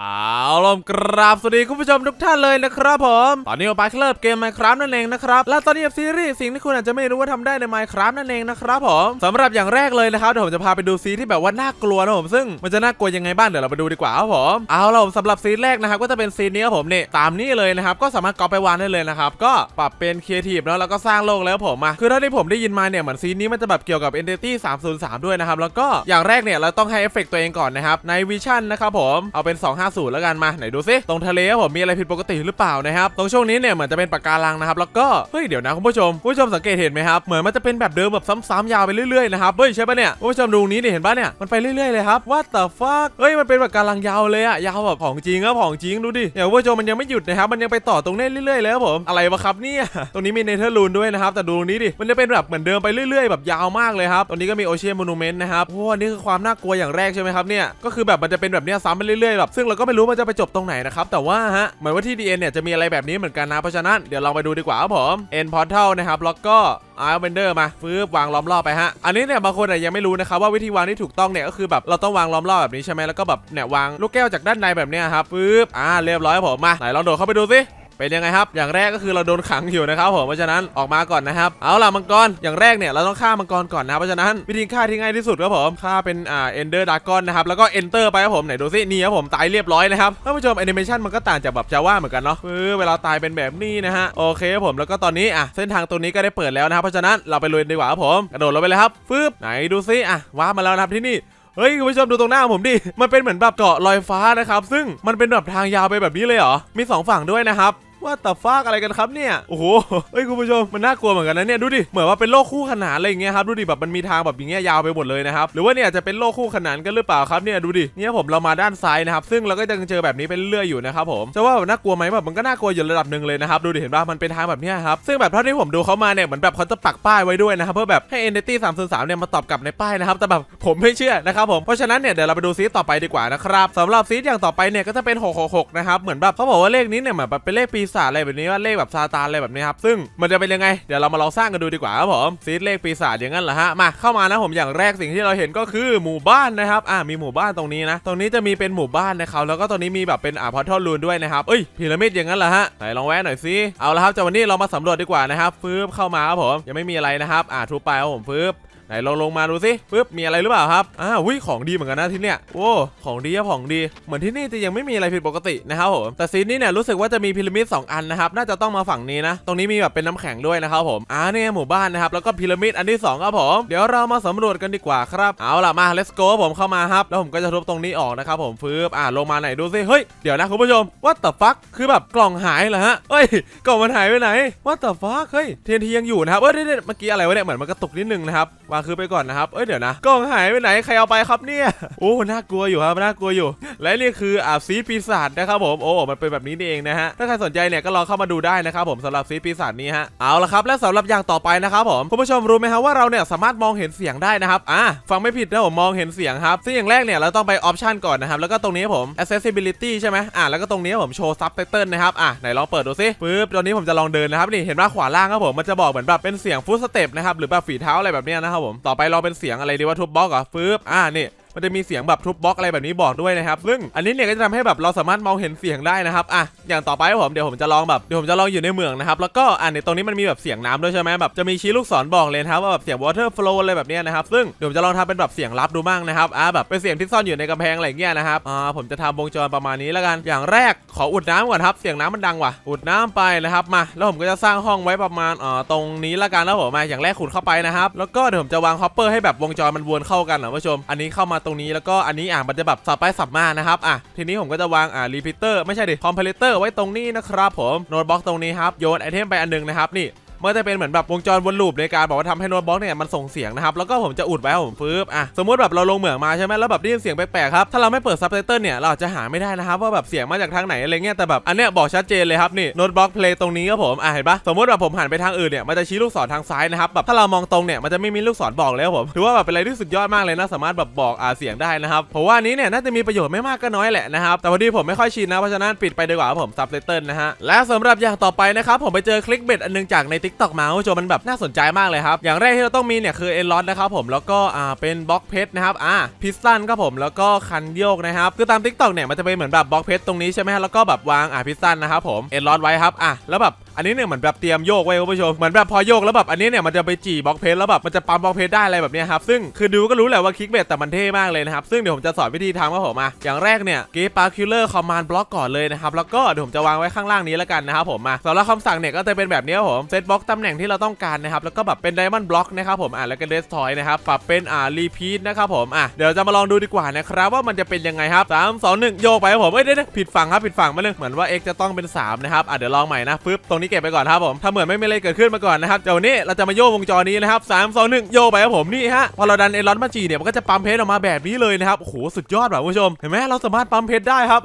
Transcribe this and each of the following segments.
เอาล่ะกราบสวัสดีคุณผู้ชมทุกท่านเลยนะครับผม ตอนนี้มาไปเริ่มเกม Minecraft นั่นเองนะครับ และตอนนี้กับซีรีส์สิ่งที่คุณอาจจะไม่รู้ว่าทำได้ใน Minecraft นั่นเองนะครับผมสำหรับอย่างแรกเลยนะครับเดี๋ยวผมจะพาไปดูซีที่แบบว่าน่ากลัวนะผมซึ่งมันจะน่ากลัวยังไงบ้างเดี๋ยวเราไปดูดีกว่าครับผมเอาล่ะผมสำหรับซีแรกนะครับก็จะเป็นซีนนี้ครับผมเนี่ยตามนี้เลยนะครับก็สามารถก๊อปไปวางได้เลยนะครับก็ปรับเป็นครีเอทีฟแล้วแล้วก็สร้างโลกแล้วผมมาคือเท่าที่ผมได้ยินมาเนี่ยเหมือนซีนนี้มันจะแบบเกี่ยวกับ Entity 303 ด้วยนะครับแล้วก็อย่างแรกเนี่ยเราต้องให้เอฟเฟกต์ตัวเองก่อนนะครับในวิชั่นนะครับผมเอาเป็น50 แล้วกันมาไหนดูซิตรงทะเลครับผมมีอะไรผิดปกติหรือเปล่านะครับตรงช่วงนี้เนี่ยเหมือนจะเป็นปะการังนะครับแล้วก็เฮ้ยเดี๋ยวนะคุณผู้ชมคุณผู้ชมสังเกตเห็นไหมครับเหมือนมันจะเป็นแบบเดิมแบบซ้ำๆยาวไปเรื่อยๆนะครับเฮ้ยใช่ปะเนี่ยคุณผู้ชมดูนี้เนี่ยเห็นปะเนี่ยมันไปเรื่อยๆเลยครับว่าแต่ฟักเฮ้ยมันเป็นปะการังยาวเลยอะยาวแบบของจริงครับของจริงดูดิเดี๋ยวคุณผู้ชมมันยังไม่หยุดนะครับมันยังไปต่อตรงนี้เรื่อยๆเลยครับผมอะไรวะครับเนี่ยตรงนี้มีเนเธอร์ลูนด้วยนะครับแต่ดูนี้ดิมันจะเป็นแบบเหมือนเดิมไปเรื่อยๆ แบบยาวมากเลยครับตรงนี้ก็มีโอเชียนมนูเมนต์นะครับโอ้นนี้คือความน่ากลัวอย่างแรกใช่ไหมครับเนี่ยก็คือแบบมันจะเป็นแบบเนี้ยซ้ำไปเรื่อยๆแบบซึ่งเราก็ไม่รู้มันจะไปจบตรงไหนนะครับแต่ว่าฮะเหมือนว่าที่ดีเอ็นเนี่ยจะมีอะไรแบบนี้เหมือนกันนะเพราะฉะนั้นเดี๋ยวลองไปดูดีกว่าครับผมเอ็นพอร์ทัลนะครับแล้วก็อาร์เบนเดอร์มาฟืบวางล้อมรอบไปฮะอันนี้เนี่ยบางคนอะยังไม่รู้นะครับว่าวิธีวางที่ถูกต้องเนี่ยก็คือแบบเราต้องวางล้อมรอบแบบนี้ใช่ไหมแล้วก็แบบเนี่ยวางลูกแก้วจากด้านในแบบเนี้ยครับฟืบอ่าเรียบร้อยครับผมมาไหนลองโดดเข้าไปดูสิ เป็นยังไงครับ อย่างแรกก็คือเราโดนขังอยู่นะครับผม เพราะฉะนั้นออกมาก่อนนะครับ เอาล่ะมังกร อย่างแรกเนี่ยเราต้องฆ่ามังกรก่อนนะครับเพราะฉะนั้นวิธีฆ่าที่ง่ายที่สุดครับผม ฆ่าเป็นอ่าเอนเดอร์ดากอนนะครับ แล้วก็เอนเตอร์ไปครับผม ไหนดูสินี่ครับผม ตายเรียบร้อยนะครับ ท่านผู้ชมแอนิเมชันมันก็ต่างจากแบบจาว่าเหมือนกันเนาะคือเวลาตายเป็นแบบนี้นะฮะ โอเคครับผม แล้วก็ตอนนี้อะเส้นทางตรงนี้ก็ได้เปิดแล้วนะครับ เพราะฉะนั้นเราไปลุยดีกว่าครับผม กระโดดลงไปเลยครับฟืบไหนดูสิอะว้ามาแล้วนะครับที่นี่เฮ้ยคุณผู้ชมดูตรงหน้าผมดิ มันเป็นเหมือนแบบเกาะลอยฟ้านะครับ ซึ่งมันเป็นแบบทางยาวไปแบบนี้เลยเหรอ มีสองฝั่งด้วยนะครับ ว่าแต่ฟากอะไรกันครับเนี่ย โอ้โห เฮ้ยคุณผู้ชมมันน่ากลัวเหมือนกันนะเนี่ยดูดิ เหมือนว่าเป็นโลกคู่ขนานอะไรอย่างเงี้ยครับดูดิแบบมันมีทางแบบอย่างเงี้ยยาวไปหมดเลยนะครับ หรือว่าเนี่ยจะเป็นโลกคู่ขนานกันหรือเปล่าครับเนี่ยดูดิ เนี่ยผมเรามาด้านซ้ายนะครับ ซึ่งเราก็ยังเจอแบบนี้ไปเรื่อยอยู่นะครับผมจะว่าแบบน่ากลัวไหมแบบมันก็น่ากลัวอยู่ระดับหนึ่งเลยนะครับดูดิเห็นป่ะมันเป็นทางแบบเนี้ยครับซึ่งแบบเท่าที่ผมดูเขามาเนี่ยเหมือนแบบเขาจะปักป้ายไว้ด้วยนะครับเพื่อแบบให้ Entity 303เนี่ยมาตอบกลับในป้ายนะครับแต่แบบผมไม่เชื่อนะครับผมเพราะฉะนั้นเนี่ยเดี๋ยวเราไปดูซีต่อไปดีกว่านะครับสำหรับซีอย่างต่อไปเนี่ยก็จะเป็น 666 นะครับเหมือนแบบเขาบอกว่าเลขนี้เนี่ยเหมือนแบบเป็นเลขปีศาจอะไรแบบนี้ว่าเลขแบบซาตานอะไรแบบนี้ครับซึ่งมันจะเป็นยังไงเดี๋ยวเรามาลองสร้างกันดูดีกว่าครับผมซีสเลขปีศาจอย่างนั้นเหรอฮะมาเข้ามานะผมอย่างแรกสิ่งที่เราเห็นก็คือหมู่บ้านนะครับอ่ามีหมู่บ้านตรงนี้นะ ตรงนี้จะมีเป็นหมู่บ้านนะครับแล้วก็ตรงนี้มีแบบเป็นอ่าพอทอลลูนด้วยนะครับเอ้ยพีระมิดอย่างนั้นเหรอฮะไหนลองแวะหน่อยสิเอาละครับจากวันนี้เรามาสำรวจดีกว่านะครับฟืบเข้ามาครับผมยังไม่มีอะไรนะครับอ่าทุบไปครับผมฟืบ ไหนลองลงมาดูสิปึ๊บมีอะไรหรือเปล่าครับอ้าววิของดีเหมือนกันนะที่เนี่ยโอ้ของดีครับของดี เหมือนที่นี่จะยังไม่มีอะไรผิดปกตินะครับผมแต่ซีนนี้เนี่ยรู้สึกว่าจะมีพีระมิด2อันนะครับน่าจะต้องมาฝั่งนี้นะ ตรงนี้มีแบบเป็นน้ำแข็งด้วยนะครับผมอ่าเนี่ยหมู่บ้านนะครับแล้วก็พีระมิดอันที่2ครับผมเดี๋ยวเรามาสำรวจกันดีกว่าครับเอาล่ะมา let's go ผมเข้ามาครับแล้วผมก็จะทุบตรงนี้ออกนะครับผมฟืบอ่าลงมาไหนดูสิเฮ้ยเดี๋ยวนะคุณผู้ชม what the fuck คือแบบกล่องหายเหรอฮะเฮ้ยกล่องมันหายไปไหน what the fuck เฮ้ยเทียนทียังอยู่นะครับเอ้ยเมื่อกี้อะไรวะเนี่ยเหมือนมันกระตุกนิดนึงนะครับวาคือไปก่อนนะครับ เอ้ยเดี๋ยวนะกล้องหายไปไหนใครเอาไปครับเนี่ย โอ้น่ากลัวอยู่ครับน่ากลัวอยู่ และนี่คืออาบซีปีศาจนะครับผม โอ้ มันเป็นแบบนี้นี่เองนะฮะ ถ้าใครสนใจเนี่ยก็ลองเข้ามาดูได้นะครับผมสำหรับซีปีศาจนี้ฮะ เอาละครับ และสำหรับอย่างต่อไปนะครับผม คุณผู้ชมรู้ไหมครับว่าเราเนี่ยสามารถมองเห็นเสียงได้นะครับ อะฟังไม่ผิดนะผมมองเห็นเสียงครับ ซึ่งอย่างแรกเนี่ยเราต้องไปออปชันก่อนนะครับ แล้วก็ตรงนี้ผม accessibility ใช่ไหมอะแล้วก็ตรงนี้ผมโชว์ subtitle นะครับ อะไหนลองเปิดดูสิปึ๊บตอนนี้ผมจะลองเดินนะครับนี่เห็นว่าขวาล่างครับผมมันจะบอกเหมือนแบบเป็นเสียงฟุตสเต็ปนะครับหรือแบบฝีเท้าอะไรแบบเนี้ยนะครับผม ต่อไปเราเป็นเสียงอะไรดีว่าทุบบล็อกเหรอฟืบอ่านี่ มันจะมีเสียงแบบทุบบล็อกอะไรแบบนี้บอกด้วยนะครับ ซึ่งอันนี้เนี่ยก็จะทำให้แบบเราสามารถมองเห็นเสียงได้นะครับอะอย่างต่อไปผมเดี๋ยวผมจะลองแบบเดี๋ยวผมจะลองอยู่ในเมืองนะครับแล้วก็อะในตรงนี้มันมีแบบเสียงน้ำด้วยใช่ไหมแบบจะมีชี้ลูกศรบอกเลยนะครับว่าแบบเสียง water flow อะไรแบบนี้นะครับซึ่งเดี๋ยวผมจะลองทำเป็นแบบเสียงลับดูบ้างนะครับอะแบบเป็นเสียงที่ซ่อนอยู่ในกำแพงอะไรเงี้ยนะครับอ่าผมจะทำวงจรประมาณนี้แล้วกัน อย่างแรกขออุดน้ำก่อนครับเสียงน้ำมันดังว่ะอุดน้ำไปนะครับมา แล้วผมก็จะสร้างห้องไว้ประมาณอ่าตรงนี้ละกันแล้วผมมาอย่างแรกขุดเข้าไปนะครับแล้วก็เดี๋ยวผมจะวางฮอปเปอร์ให้แบบวงจรมันวนเข้ากันนะผู้ชมอันนี้เข้ามาตรงนี้แล้วก็อันนี้อะมันจะแบบสับไปสับมานะครับอะทีนี้ผมก็จะวางอ่ารีพิเตอร์ไม่ใช่ดิคอมเพลเตอร์ไว้ตรงนี้นะครับผมโน้ตบล็อกตรงนี้ครับโยนไอเทมไปอันหนึงนะครับนี่ มันจะเป็นเหมือนแบบวงจรวนลูปในการบอกว่าทำให้โน้ตบล็อกเนี่ยมันส่งเสียงนะครับแล้วก็ผมจะอุดไว้ผมฟื้บอะสมมติแบบเราลงเหมืองมาใช่ไหมแล้วแบบได้ยินเสียงแปลกๆครับถ้าเราไม่เปิดซับไตเติลเนี่ยเราจะหาไม่ได้นะครับว่าแบบเสียงมาจากทางไหนอะไรเงี้ยแต่แบบอันเนี้ยบอกชัดเจนเลยครับนี่โน้ตบล็อกเพลย์ตรงนี้ครับผมอะเห็นปะสมมติแบบผมหันไปทางอื่นเนี่ยมันจะชี้ลูกศรทางซ้ายนะครับแบบถ้าเรามองตรงเนี่ยมันจะไม่มีลูกศรบอกเลยครับผมถือว่าแบบเป็นอะไรที่สุดยอดมากเลยนะสามารถแบบบอกอ่าเสียงได้นะครับผมว่านี้เนี่ยน่าจะมีประโยชน์ไม่มากก็น้อยแหละนะครับแต่พอดีผมไม่ค่อยชินนะเพราะฉะนั้นปิดไปดีกว่าผมซับไตเติลนะฮะและสำหรับอย่างต่อไปนะครับผมไปเจอคลิกเบ็ดอันนึงจากในทิกตอกมาคุณผู้ชมมันแบบน่าสนใจมากเลยครับอย่างแรกที่เราต้องมีเนี่ยคือเอ็นล็อตนะครับผมแล้วก็อ่าเป็นบล็อกเพชรนะครับอ่าพิสตันครับผมแล้วก็คันโยกนะครับคือตามทิกตอกเนี่ยมันจะเป็นเหมือนแบบบล็อกเพชรตรงนี้ใช่ไหมฮะแล้วก็แบบวางอ่าพิสตันนะครับผมเอ็นล็อตไว้ครับอะแล้วแบบ อันนี้เนี่ยเหมือนแบบเตรียมโยกไว้คุณผู้ชมเหมือนแบบพอโยกแล้วแบบอันนี้เนี่ยมันจะไปจีบล็อกเพชรแล้วแบบมันจะปั๊มบล็อกเพชรได้อะไรแบบเนี้ยครับซึ่งคือดูก็รู้แหละว่าคลิกเบสแต่มันเท่มากเลยนะครับซึ่งเดี๋ยวผมจะสอนวิธีทำครับผมมาอย่างแรกเนี่ยเกปาคิลเลอร์คอมมานด์บล็อกก่อนเลยนะครับแล้วก็เดี๋ยวผมจะวางไว้ข้างล่างนี้แล้วกันนะครับผมมาสำหรับคำสั่งเนี่ยก็จะเป็นแบบนี้ครับผมเซตบล็อกตำแหน่งที่เราต้องการนะครับแล้วก็แบบเป็นไดมอนด์บล็อกนะครับผมอะแล้วก็เดสทอยนะครับปรับเป็นอ่ารีพีทนะครับผมอะเดี๋ยวจะมาลองดูดีกว่านะครับว่ามันจะเป็นยังไงครับสามสองหนึ่งโยกไปครับผมเอ้ยเดี๋ยวผิดฝั่งครับผิดฝั่งมาเลยเหมือนว่า x จะต้องเป็นสามนะครับอะเดี๋ยวลองใหม่นะปึ๊บตรงนี้เก็บไปก่อนครับผมถ้าเหมือนไม่มีอะไรเกิดขึ้นมาก่อนนะครับเดี๋ยวนี้เราจะมาโยกวงจรนี้นะครับสามสองหนึ่งโยไปครับผมนี่ฮะพอเราดันเอลอนมาจีเนี่ยมันก็จะปั๊มเพชรออกมาแบบนี้เลยนะครับโอ้โหสุดยอดแบบผู้ชมเห็นไหมเราสามารถปั๊มเพชรได้ครับ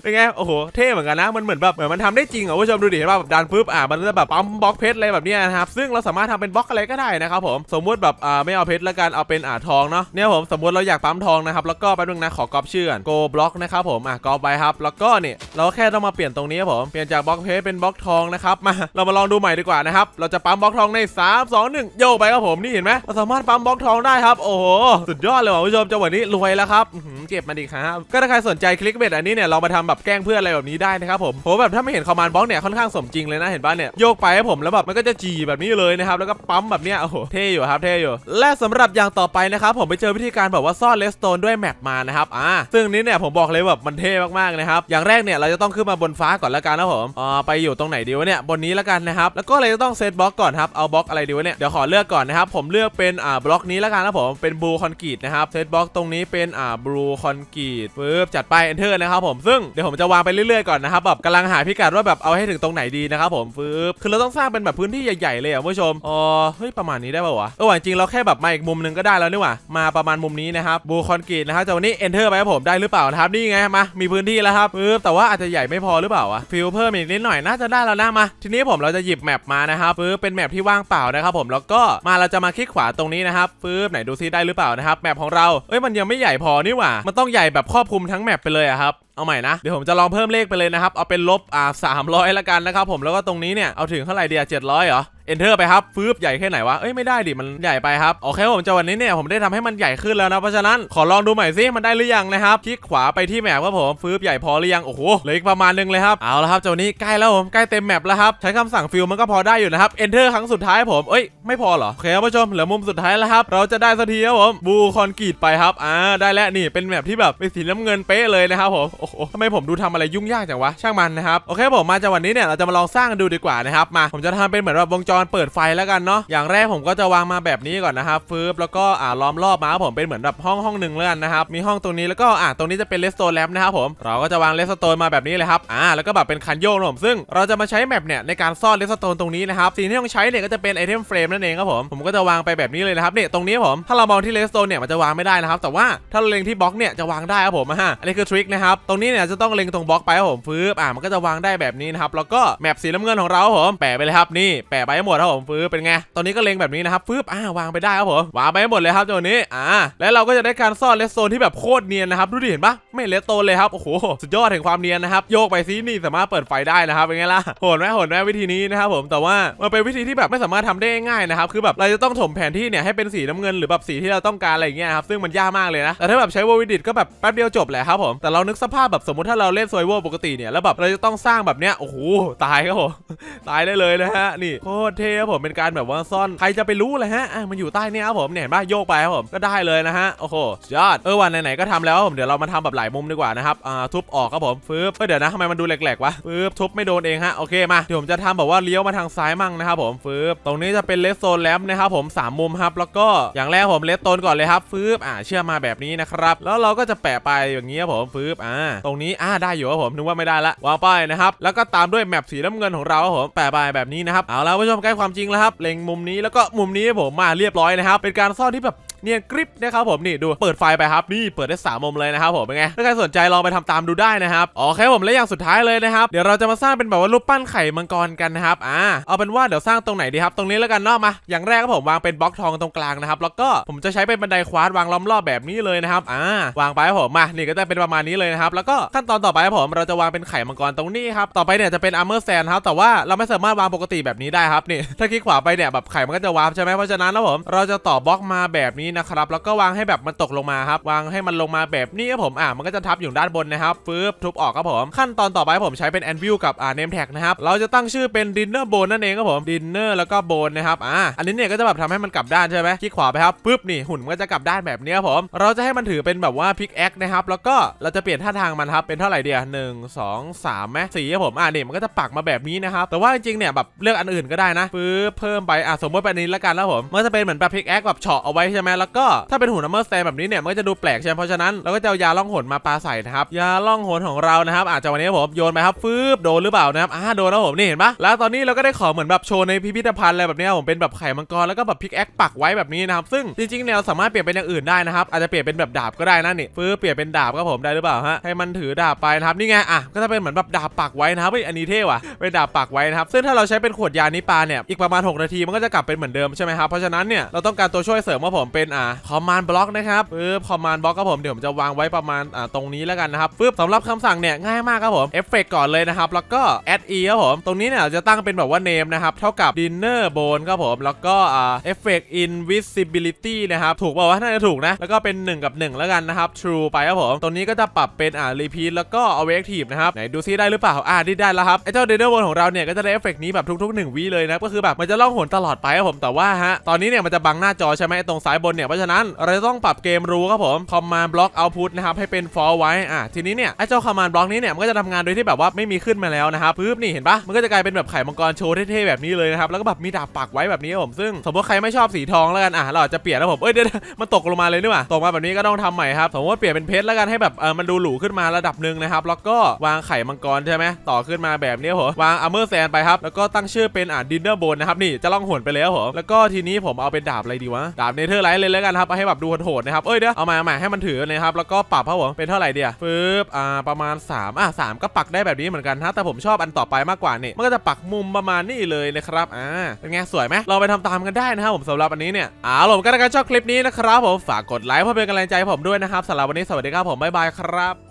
เป็นไงโอ้โหเท่เหมือนกันนะมันเหมือนแบบเหมือนมันทำได้จริงอะคุณผู้ชมดูดิเห็นป่ะแบบดันปุ๊บอะมันจะแบบปั๊มบล็อกเพชรอะไรแบบนี้นะครับซึ่งเราสามารถทำเป็นบล็อกอะไรก็ได้นะครับผมสมมุติแบบอ่าไม่เอาเพชรละกันเอาเป็นอ่าทองเนาะเนี่ยผมสมมติเราอยากปั๊มทองนะครับแล้วก็แป๊บนึงนะขอกรอบชื่อก่อน go block นะครับผมอะกรอบไปครับแล้วก็เนี่ยเราแค่ต้องมาเปลี่ยนตรงนี้ครับผมเปลี่ยนจากบล็อกเพชรเป็นบล็อกทองนะครับมา เรามาลองดูใหม่ดีกว่านะครับ เราจะปั๊มบล็อกทองใน 3 2 1 โยกไปครับผม นี่เห็นไหมเราสามารถปั๊มบล็อกทองได้ครับ โอ้โห สุดยอดเลยว่ะคุณผู้ชมจังหวะนี้รวยแล้วครับเก็บมาดีครับ ก็ถ้าใครสนใจคลิกเบ็ดอันนี้เนี่ยเรามาทำแบบแกล้งเพื่อนอะไรแบบนี้ได้นะครับผมผมแบบถ้าไม่เห็นคอมมานด์บล็อกเนี่ยค่อนข้างสมจริงเลยนะเห็นป่ะเนี่ยโยกไปให้ผมแล้วแบบมันก็จะจีแบบนี้เลยนะครับแล้วก็ปั๊มแบบเนี้ยโอ้โหเท่อยู่ครับเท่อยู่ และสำหรับอย่างต่อไปนะครับผมไปเจอวิธีการแบบว่าซ่อนเลสโตนด้วยแมปมานะครับอ่าซึ่งนี้เนี่ยผมบอกเลยแบบมันเท่มากๆนะครับอย่างแรกเนี่ยเราจะต้องขึ้นมาบนฟ้าก่อนละกันนะผมอ่าไปอยู่ตรงไหนดีวะเนี่ยบนนี้และกันนะครับ แล้วก็เลยต้องเซตบล็อกก่อนครับ เอาบล็อกอะไรดีวะเนี่ย เดี๋ยวขอเลือกก่อนนะครับ ผมเลือกเป็นอ่าบล็อกนี้และกันนะผม เป็นบลูคอนกรีตนะครับ เซตบล็อกตรงนี้เป็นอ่าบลูคอนกรีตปึ๊บจัดไป enter นะครับผม ซึ่งเดี๋ยวผมจะวางไปเรื่อยๆก่อนนะครับ แบบกำลังหาพิกัดว่าแบบเอาให้ถึงตรงไหนดีนะครับผมปึ๊บคือเราต้องสร้างเป็นแบบพื้นที่ใหญ่ๆเลยอะคุณผู้ชม อ๋อ เฮ้ยประมาณนี้ได้ป่าวะ เออว่าจริงเราแค่แบบมาอีกมุมหนึงก็ได้แล้วนี่หว่า มาประมาณมุมนี้นะครับบลูคอนกรีตนะครับแต่วันนี้ enter ไปครับผมได้หรือเปล่านะครับนี่ไงมามีพื้นที่แล้วครับปึ๊บแต่ว่าอาจจะใหญ่ไม่พอหรือเปล่าวะฟิลเพิ่มอีกนิดหน่อยน่าจะได้แล้วนะมาทีนี้ผมเราจะหยิบแมปมานะครับปื๊บเป็นแมปที่ว่างเปล่านะครับผมแล้วก็มาเราจะมาคลิกขวาตรงนี้นะครับปื๊บไหนดูซิได้หรือเปล่านะครับแมปของเราเอ้ยมันยังไม่ใหญ่พอนี่หว่า มันต้องใหญ่แบบครอบคลุมทั้งแมปไปเลยอะครับเอาใหม่นะ เดี๋ยวผมจะลองเพิ่มเลขไปเลยนะครับ เอาเป็นลบอ่าสามร้อยละกันนะครับผมแล้วก็ตรงนี้เนี่ย เอาถึงเท่าไหร่เดียเจ็ดร้อยเหรอ enter ไปครับฟืบใหญ่แค่ไหนวะเอ้ยไม่ได้ดิมันใหญ่ไปครับโอเคผมจะวันนี้เนี่ยผมได้ทำให้มันใหญ่ขึ้นแล้วนะเพราะฉะนั้นขอลองดูใหม่ซิมันได้หรือยังนะครับคลิกขวาไปที่แมปครับผมฟืบใหญ่พอหรือยังโอ้โหเหลืออีกประมาณนึงเลยครับเอาละครับเจ้านี้ใกล้แล้วผมใกล้เต็มแมปแล้วครับใช้คำสั่งฟิลมันก็พอได้อยู่นะครับ enter ครั้งสุดท้ายผมเอ้ยไม่พอเหรอโอเคครับผู้ชมเหลือมุมสุดท้ายแล้วครับเราจะได้สักทีครับผมบูคอนกรีตไปครับอ่าได้แล้วนี่เป็นแมปที่แบบเป็นสีน้ำเงินเป๊ะเลยนะครับผมโอ้โหทำไมผมดูทำอะไรยุ่งยากจังวะช่างมันนะครับโอเคผมมาจากวันนี้เนี่ยเราจะมาลองสร้างกันดูดีกว่านะครับมาผมจะทำเป็นเหมือนแบบวงจรเปิดไฟแล้วกันเนาะอย่างแรกผมก็จะวางมาแบบนี้ก่อนนะครับฟืบแล้วก็อ่าล้อมรอบมาครับผมเป็นเหมือนแบบห้องห้องหนึ่งแล้วกันนะครับมีห้องตรงนี้แล้วก็อ่าตรงนี้จะเป็นเลสโตนแลมนะครับผมเราก็จะวางเลสโตนมาแบบนี้เลยครับอ่าแล้วก็แบบเป็นคันโยกนะผมซึ่งเราจะมาใช้แมปเนี่ยในการซ่อนเลสโตนตรงนี้นะครับสิ่งที่ต้องใช้เนี่ยก็จะเป็นไอเทมเฟรมนั่นเองครับผมผมก็จะวางไปแบบนี้เลยนะครับเนี่ยตรงนี้ผมถ้าเรามองที่เลสโตนเนี่ยมันจะวางไม่ได้นะครับแต่ว่าถ้าเราเล็งที่บล็อกเนี่ยจะวางได้ครับผมฮะอันนี้คือทริคนะครับตรงนี้เนี่ยจะต้องเล็งตรงบล็อกไปครับผมฟืบอ่ามันก็จะวางได้แบบนี้นะครับแล้วก็แมปสีน้ำเงินของเราครับผมแปะไปเลยครับนี่แปะไปใหหมดครับผมฟืบเป็นไงตอนนี้ก็เล็งแบบนี้นะครับฟืบอ่าวางไปได้ครับผมวางไปให้หมดเลยครับตัวนี้อ่าและเราก็จะได้การซ่อนเลสโตนที่แบบโคตรเนียนนะครับดูดิเห็นปะไม่เลสโตนเลยครับโอ้โหสุดยอดแห่งความเนียนนะครับโยกไปซินี่สามารถเปิดไฟได้นะครับเป็นไงล่ะโหดไหมโหดไหมวิธีนี้นะครับผมแต่ว่ามันเป็นวิธีที่แบบไม่สามารถทำได้ง่ายนะครับคือแบบเราจะต้องถมแผนที่เนี่ยให้เป็นสีน้ำเงินหรือแบบสีที่เราต้องการอะไรอย่างเงี้ยครับซึ่งมันยากมากเลยนะแต่ถ้าแบบใช้วอวิดิตก็แบบแป๊บเดียวจบแหละครับผมแต่เรานึกสภาพแบบสมมติถ้าเราเล่นซอยโวปกติเนี่ยแล้วแบบเราจะต้องสร้างแบบเนี้ยโอ้โหตายครับผมตายได้เลยนะฮะนี่โคตรเท่ครับผมเป็นการแบบว่าซ่อนใครจะไปรู้เลยฮะอะมันอยู่ใต้เนี่ยครับผมเนี่ยเห็นป่ะโยกไปครับผมก็ได้เลยนะฮะโอ้โหสุดยอดเออวันไหนๆก็ทำแล้วผมเดี๋ยวเรามาทำแบบหลายมุมดีกว่านะครับอ่าทุบออกครับผมฟืบเฮ้ยเดี๋ยวนะทำไมมันดูแหลกๆวะฟืบทุบไม่โดนเองฮะโอเคมาเดี๋ยวผมจะทำแบบว่าเลี้ยวมาทางซ้ายมั่งนะครับผมฟืบตรงนี้จะเป็นเลสโซนแลมนะครับผมสามมุมครับแล้วก็อย่างแรกผมเลสโตนก่อนเลยครับฟืบอ่าเชื่อมมาแบบนี้นะครับแล้วเราก็จะแปะไปอย่างนี้ครับผมฟืบอ่าตรงนี้อ่าได้อยู่ครับผมนึกว่าไม่ได้ละวางป้ายนะครับแล้วก็ตามด้วยแมปสีน้ำเงินของเราครับผมแปะไปแบบนี้นะครับเอาละผู้ชมใกล้ความจริงแล้วครับเล็งมุมนี้แล้วก็มุมนี้ผมมาเรียบร้อยนะครับเป็นการซ่อนที่แบบ เนียนกริปนะครับผมนี่ดูเปิดไฟไปครับนี่เปิดได้สามมุมเลยนะครับผมเป็นไงถ้าใครสนใจลองไปทำตามดูได้นะครับโอเคผมและอย่างสุดท้ายเลยนะครับเดี๋ยวเราจะมาสร้างเป็นแบบว่ารูปปั้นไข่มังกรกันนะครับอ่าเอาเป็นว่าเดี๋ยวสร้างตรงไหนดีครับตรงนี้แล้วกันเนาะมา อย่างแรกก็ผมวางเป็นบล็อกทองตรงกลางนะครับแล้วก็ผมจะใช้เป็นบันไดควาดวางล้อมรอบแบบนี้เลยนะครับอ่าวางไปครับผมมานี่ก็จะเป็นประมาณนี้เลยนะครับแล้วก็ขั้นตอนต่อไปครับผมเราจะวางเป็นไข่มังกรตรงนี้ครับต่อไปเนี่ยจะเป็นอาร์เมอร์แซนครับแต่ว่าเราไม่สามารถวางปกติแบบนี้ได้ครับนี่ถ้าคลิกขวาไปเนี่ยแบบไข่มันก็จะวาร์ปใช่ไหมเพราะฉะนั้นนะผมเราจะต่อบล็อกมาแบบนี้นะครับแล้วก็วางให้แบบมันตกลงมาครับวางให้มันลงมาแบบนี้ครับผมอ่ามันก็จะทับอยู่ด้านบนนะครับฟืบทุบออกครับผมขั้นตอนต่อไปผมใช้เป็นแอนวิลกับอ่าเนมแท็กนะครับเราจะตั้งชื่อเป็นดินเนอร์โบนนั่นเองครับผมดินเนอร์แล้วก็โบนนะครับอ่าอันนี้เนี่ยก็จะแบบทำให้มันกลับด้านใช่ไหมคลิกขวาไปครับปึ๊บนี่หุ่นมันก็จะกลับด้านแบบนี้ครับผมเราจะให้มันถือเป็นแบบว่าพิกแอคนะครับแล้วก็เราจะเปลี่ยนท่าทางมันครับเป็นเท่าไหร่เดียวหนึ่งสองสามไหมสี่ครับผมอ่านี่มันก็จะปักมาแบบนี้นะครับแต่ว่าจริงๆเนี่ยแบบเลือกอันอื่นก็ได้นะปึ๊บเพิ่มไปอะสมมติเป็นอันนี้ละกันแล้วผมมันจะเป็นเหมือนแบบพิกแอคแบบเฉาะเอาไว้ใช่ไหมแล้วก็ถ้าเป็นหุ่นอัมเมอร์แซนแบบนี้เนี่ยมันก็จะดูแปลกใช่ไหมเพราะฉะนั้นเราก็จะเอายาล่องหนมาปาใส่นะครับยาล่องหนของเรานะครับอาจจะวันนี้ผมโยนไปครับฟืบโดนหรือเปล่านะครับอ่าโดนแล้วผมนี่เห็นปะแล้วตอนนี้เราก็ได้ของเหมือนแบบโชว์ในพิพิธภัณฑ์อะไรแบบนี้ผมเป็นแบบไข่มังกรแล้วก็แบบพิกแอคปักไว้แบบนี้นะครับซึ่งจริงๆเนี่ยเราสามารถเปลี่ยนเป็นอย่างอื่นได้นะครับอาจจะเปลี่ยนเป็นแบบดาบก็ได้นะนี่ฟืบเปลี่ยนเป็นดาบก็ผมได้หรือเปล่าฮะให้มันถือดาบไปนะครับนี่ไงอะก็จะเป็นเหมือนแบบดาบปักไว้นะครับเฮ้ยอันนี้เท่ว่ะเป็นดาบปักไว้นะครับซึ่งถ้าเราใช้เป็นขวดยานิปาเนี่ยอีกประมาณ 6 นาทีมันก็จะกลับเป็นเหมือนเดิมใช่ไหมครับเพราะฉะนั้นเนี่ยเราต้องการตัวช่วยเสริมว่าผมเป็นอ่าคอมมานด์บล็อกนะครับปึ๊บคอมมานด์บล็อกครับผมเดี๋ยวผมจะวางไว้ประมาณอ่าตรงนี้แล้วกันนะครับปึ๊บสำหรับคำสั่งเนี่ยง่ายมากครับผมเอฟเฟกก่อนเลยนะครับแล้วก็ add e ครับผมตรงนี้เนี่ยเราจะตั้งเป็นแบบว่า name นะครับเท่ากับ dinner bone ครับผมแล้วก็อ่า effect invisibility นะครับถูกเปล่าวะน่าจะถูกนะแล้วก็เป็น 1 กับ 1 แล้วกันนะครับ true ไปครับผมตรงนี้ก็จะปรับเป็นอ่า repeat แล้วก็เอา active นะครับไหนดูซิได้หรือเปล่าอ่าได้แล้วครับไอ้เจ้า dinner bone ของเราเนี่ยก็จะได้เอฟเฟกนี้แบบทุกๆ1วิเลยนะก็คือแบบมันจะล่องหนตลอดไปครับผมแต่ว่าฮะตอนนี้เนี่ยมันจะบังหน้าจอใช่ไหมตรงซ้ายบนเนี่ยเพราะฉะนั้นเราต้องปรับเกมรู้ครับผม command block output นะครับให้เป็น false ไว้อะทีนี้เนี่ยไอ้เจ้า command block นี้เนี่ยมันก็จะทำงานโดยที่แบบว่าไม่มีขึ้นมาแล้วนะครับปึ๊บนี่เห็นปะมันก็จะกลายเป็นแบบไข่มังกรโชว์เท่ๆแบบนี้เลยนะครับแล้วก็แบบมีดาบปักไว้แบบนี้ครับผมซึ่งสมมติใครไม่ชอบสีทองแล้วกันอะเราอาจจะเปลี่ยนแล้วผมเอ้ยเดี๋ยวมันตกลงมาเลยนี่หว่าตกมาแบบนี้ก็ต้องทำใหม่ครับสมมติว่าเปลี่ยนเป็นเพชรแล้วกันให้แบบเออมันดูหรูขึ้นมาระดับหนึ่งนะครับแล้วก็วางไข่มังกรใช่ไหมต่อขึ้นมาแบบนี้ผมวางอัมเมอร์แซนไปครับแล้วก็ตั้งชื่อเป็นอ่าดินเนอร์โบนนะครับนี่จะล่องหนไปแล้วผมแล้วก็ทีนี้ผมเอาเป็นดาบอะไรดีวะดาบเนเธอร์ไลท์เลยแล้วกันครับให้แบบดูโหดๆนะครับเอ้ยเดี๋ยวเอามาเอามาให้มันถือนะครับแล้วก็ปรับครับผมเป็นเท่าไหร่เดียวปึ๊บอ่าประมาณ 3 อะ3ก็ปักได้แบบนี้เหมือนกันฮะแต่ผมชอบอันต่อไปมากกว่านี่มันก็จะปักมุมประมาณนี้เลยนะครับอ่าเป็นไงสวยไหมเราไปทำตามกันได้นะครับผมสำหรับอันนี้เนี่ยอ่าผมก็ถ้าใครชอบคลิปนี้นะครับผมฝากกดไลค์เพื่อเป็นกำลังใจผมด้วยนะครับสำหรับวันนี้สวัสดีครับผมบ๊ายบายครับ